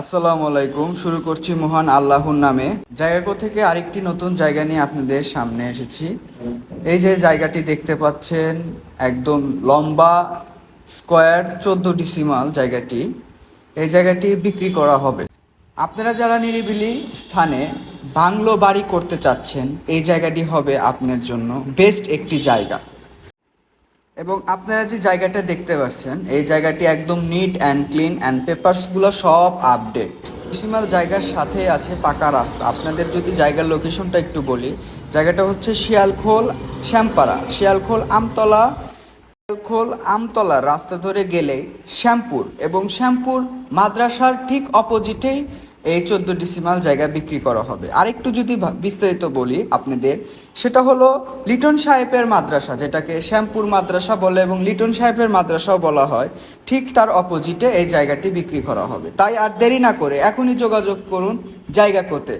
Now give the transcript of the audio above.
আসসালামু আলাইকুম। শুরু করছি মহান আল্লাহর নামে। জায়গা থেকে আরেকটি নতুন জায়গা নিয়ে আপনাদের সামনে এসেছি। এই যে জায়গাটি দেখতে পাচ্ছেন, একদম লম্বা, স্কোয়ার, চোদ্দ ডিসিমাল জায়গাটি। এই জায়গাটি বিক্রি করা হবে। আপনারা যারা নিরিবিলি স্থানে বাংলো বাড়ি করতে চাচ্ছেন, এই জায়গাটি হবে আপনার জন্য বেস্ট একটি জায়গা। এবং আপনারা যে জায়গাটা দেখতে পাচ্ছেন, এই জায়গাটি একদম নিট অ্যান্ড ক্লিন অ্যান্ড পেপারসগুলো সব আপডেট সিমাল জায়গার সাথে আছে পাকা রাস্তা। আপনাদের যদি জায়গার লোকেশনটা একটু বলি, জায়গাটা হচ্ছে শিয়ালখোল, শ্যামপাড়া। শিয়ালখোল, আমতলা শিয়ালখোল, আমতলা রাস্তা ধরে গেলে শ্যামপুর এবং শ্যামপুর মাদ্রাসার ঠিক অপোজিটেই এই চোদ্দ ডিসিমাল জায়গা বিক্রি করা হবে। আরেকটু যদি বিস্তারিত বলি আপনাদের, সেটা হলো লিটন সাহেবের মাদ্রাসা, যেটাকে শ্যামপুর মাদ্রাসা বলে এবং লিটন সাহেবের মাদ্রাসাও বলা হয়, ঠিক তার অপোজিটে এই জায়গাটি বিক্রি করা হবে। তাই আর দেরি না করে এখনই যোগাযোগ করুন জায়গা কোতে।